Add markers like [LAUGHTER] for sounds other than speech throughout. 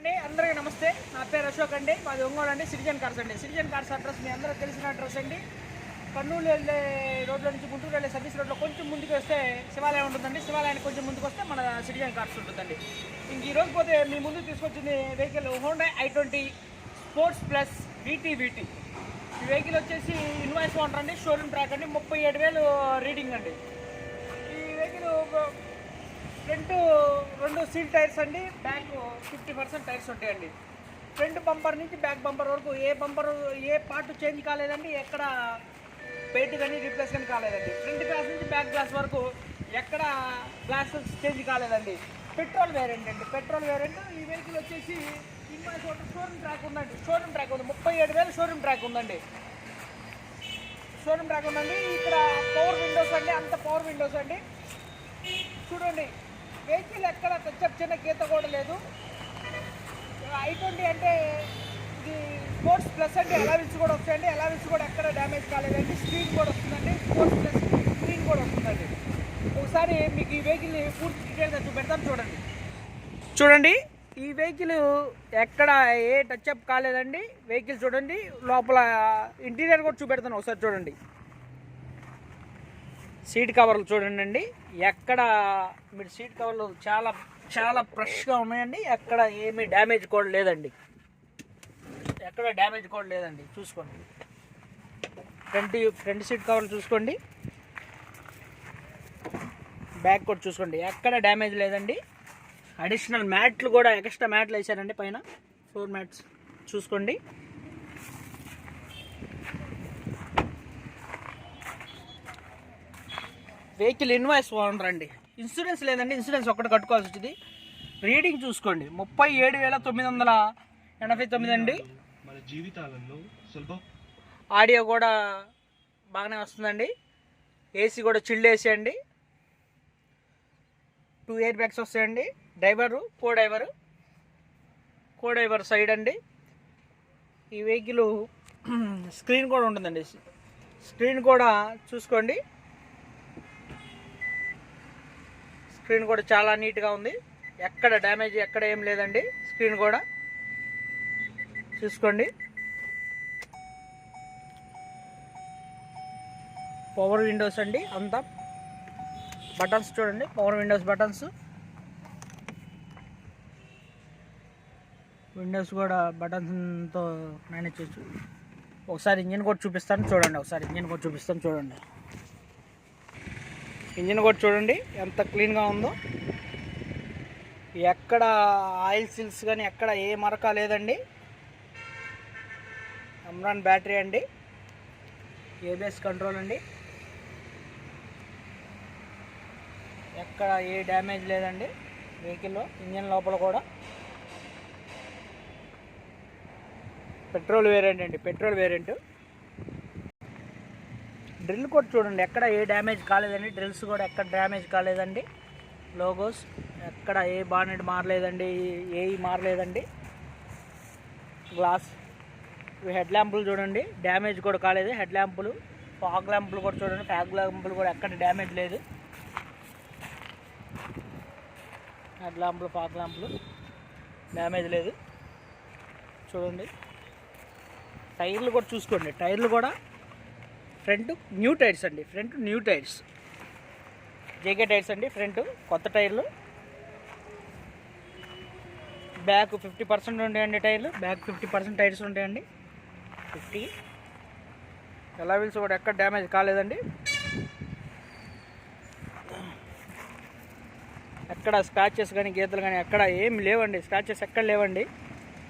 అండి. అందరికీ నమస్తే. నా పేరు అశోక్ అండి. మాది ఒంగోలు అండి. సిటిజన్ కార్స్ అండి. సిటిజన్ కార్స్ అడ్రస్ మీ అందరూ తెలిసిన అడ్రస్ అండి. కర్నూలు వెళ్ళే రోడ్లో నుంచి గుంటూరు వెళ్ళే సర్వీస్ రోడ్లో కొంచెం ముందుకు వస్తే శివాలయం ఉంటుందండి. శివాలయానికి కొంచెం ముందుకు వస్తే మన సిటిజన్ కార్స్ ఉంటుందండి. ఇంక ఈ పోతే మీ ముందు తీసుకొచ్చింది vehicle Honda i twenty sports plus VT VT ఈ వెహికల్ వచ్చేసి ఇన్వాయిస్ ఓనర్ అండి. షోరూమ్ ట్రాక్ అండి. ముప్పై ఏడు వేలు రీడింగ్ అండి. ఈ వెహికల్ ఫ్రంట్ రెండు సీల్ టైర్స్ అండి. బ్యాక్ ఫిఫ్టీ పర్సెంట్ టైర్స్ ఉంటాయండి. ఫ్రంట్ బంపర్ నుంచి బ్యాక్ బంపర్ వరకు ఏ బంపర్ ఏ పార్ట్ చేంజ్ కాలేదండి. ఎక్కడ పెయింట్ కానీ రీప్లేస్ కానీ కాలేదండి. ఫ్రంట్ గ్లాస్ నుంచి బ్యాక్ గ్లాస్ వరకు ఎక్కడ గ్లాస్ చేంజ్ కాలేదండి. పెట్రోల్ వేరియంట్ అండి. పెట్రోల్ వేరియంట్ ఈ వెహికల్ వచ్చేసి ఇన్వాయిస్ షోరూమ్ ట్రాక్ ఉందండి. షోరూమ్ ట్రాక్ ఉంది. ముప్పై ఏడు వేలు షోరూమ్ ట్రాక్ ఉందండి. షోరూమ్ ట్రాక్ ఉందండి. ఇక్కడ పవర్ విండోస్ అండి. అంత పవర్ విండోస్ అండి. చూడండి. వెహికల్ ఎక్కడ టచ్అప్ చిన్న గీత కూడా లేదు. ఐ ట్వంటీ అంటే ఇది స్పోర్ట్స్ ప్లస్ అంటే ఎలావిల్స్ కూడా వస్తాయండి. ఎలావిల్స్ కూడా ఎక్కడ డ్యామేజ్ కాలేదండి. స్క్రీన్ కూడా వస్తుందండి. స్పోర్ట్స్ ప్లస్ స్క్రీన్ కూడా వస్తుందండి. ఒకసారి మీకు ఈ వెహికల్ పూర్తి డీటెయిల్స్ చూపెడతాను చూడండి. చూడండి. ఈ వెహికల్ ఎక్కడ ఏ టచ్అప్ కాలేదండి. వెహికల్ చూడండి. లోపల ఇంటీరియర్ కూడా చూపెడతాను ఒకసారి చూడండి. సీట్ కవర్లు చూడండి అండి. ఎక్కడ మీరు సీట్ కవర్లు చాలా చాలా ఫ్రెష్గా ఉన్నాయండి. ఎక్కడ ఏమీ డ్యామేజ్ కూడా లేదండి. ఎక్కడ డ్యామేజ్ కూడా లేదండి. చూసుకోండి. ఫ్రంట్ ఫ్రంట్ సీట్ కవర్లు చూసుకోండి. బ్యాక్ కూడా చూసుకోండి. ఎక్కడ డ్యామేజ్ లేదండి. అడిషనల్ మ్యాట్లు కూడా ఎక్స్ట్రా మ్యాట్లు వేసారండి పైన. ఫ్లోర్ మ్యాట్స్ చూసుకోండి. వెహికల్ ఇన్వాయిస్ ఓనర్ అండి ఇన్సూరెన్స్ లేదండి ఇన్సూరెన్స్ ఒక్కటి కట్టుకోవాల్సి వచ్చింది. రీడింగ్ చూసుకోండి. ముప్పై ఏడు వేల తొమ్మిది వందల ఎనభై తొమ్మిది అండి. మన జీవితాలలో సులభ. ఆడియో కూడా బాగానే వస్తుందండి. ఏసీ కూడా చిల్డ్ ఏసీ అండి. టూ ఇయర్ బ్యాగ్స్ వస్తాయండి. Driver co driver co driver side అండి. ఈ వెహికల్ [CLEARS THROAT] స్క్రీన్ కూడా ఉంటుందండి. స్క్రీన్ కూడా చూసుకోండి. స్క్రీన్ కూడా చాలా నీట్గా ఉంది. ఎక్కడ డ్యామేజ్ ఎక్కడ ఏం లేదండి. స్క్రీన్ కూడా. చూసుకోండి. పవర్ విండోస్ అండి అంతా. బటన్స్ చూడండి పవర్ విండోస్ బటన్స్. విండోస్ కూడా బటన్స్తో మేనేజ్ చేయొచ్చు ఒకసారి ఇంజిన్ కూడా చూపిస్తాను చూడండి. ఒకసారి ఇంజిన్ కూడా చూపిస్తాను చూడండి. ఇంజిన్ కూడా చూడండి ఎంత క్లీన్గా ఉందో. ఎక్కడ ఆయిల్ సిల్స్ కానీ ఎక్కడ ఏ మరక లేదండి. అమ్రాన్ బ్యాటరీ అండి. ఏబిఎస్ కంట్రోల్ అండి. ఎక్కడ ఏ డ్యామేజ్ లేదండి వెహికల్లో ఇంజన్ లోపల కూడా. పెట్రోల్ వేరియంట్ అండి పెట్రోల్ వేరియంట్ డ్రిల్ కూడా చూడండి ఎక్కడ ఏ డ్యామేజ్ కాలేదండి. డ్రిల్స్ కూడా ఎక్కడ డ్యామేజ్ కాలేదండి. లోగోస్ ఎక్కడ ఏ బానెట్ మారలేదండి ఏ మారలేదండి. గ్లాస్ హెడ్ ల్యాంపులు చూడండి డ్యామేజ్ కూడా కాలేదు. హెడ్ ల్యాంపులు ఫాగ్ ల్యాంపులు కూడా చూడండి ఫ్యాగ్ ల్యాంపులు కూడా ఎక్కడ డ్యామేజ్ లేదు. హెడ్ ల్యాంపులు ఫాగ్ ల్యాంపులు డ్యామేజ్ లేదు. చూడండి. టైర్లు కూడా చూసుకోండి. టైర్లు కూడా ఫ్రంట్ న్యూ టైర్స్ అండి front new tyres. JK tyres అండి ఫ్రంట్ కొత్త టైర్లు. బ్యాక్ ఫిఫ్టీ పర్సెంట్ ఉంటాయండి టైర్లు బ్యాక్ ఫిఫ్టీ పర్సెంట్ టైర్స్ ఉంటాయండి ఫిఫ్టీ. ఎలా వీల్స్ కూడా ఎక్కడ డ్యామేజ్ కాలేదండి. ఎక్కడ స్క్రాచెస్ కానీ గీతలు కానీ ఎక్కడ ఏం లేవండి స్క్రాచెస్ ఎక్కడ లేవండి.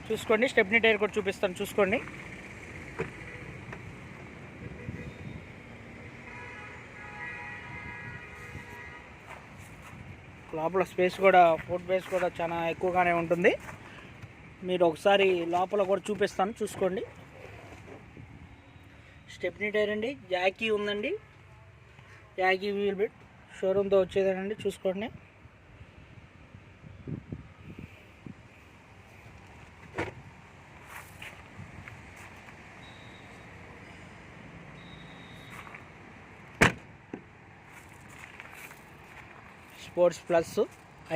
చూసుకోండి స్టెప్నీ టైర్ కూడా చూపిస్తాను చూసుకోండి. లోపల స్పేస్ కూడా ఫుడ్ బేస్ కూడా చాలా ఎక్కువగానే ఉంటుంది. మీరు ఒకసారి లోపల కూడా చూపిస్తాను చూసుకోండి. స్టెప్నీ టైర్ అండి జాకీ ఉందండి. జాకీ వీల్ బిట్ షోరూమ్తో వచ్చేదేనండి చూసుకోండి. Sports plus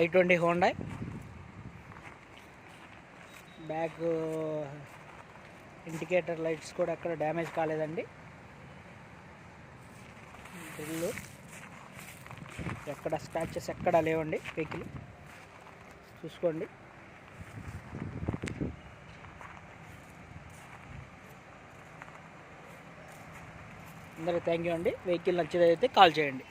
I twenty Hyundai back indicator lights కూడా ఎక్కడ డ్యామేజ్ కాలేదండి. డ్రిల్లు ఎక్కడ స్క్రాచెస్ ఎక్కడ లేవండి వెహికల్ చూసుకోండి. అందరికీ థ్యాంక్ యూ అండి. వెహికల్ నచ్చేదైతే కాల్ చేయండి.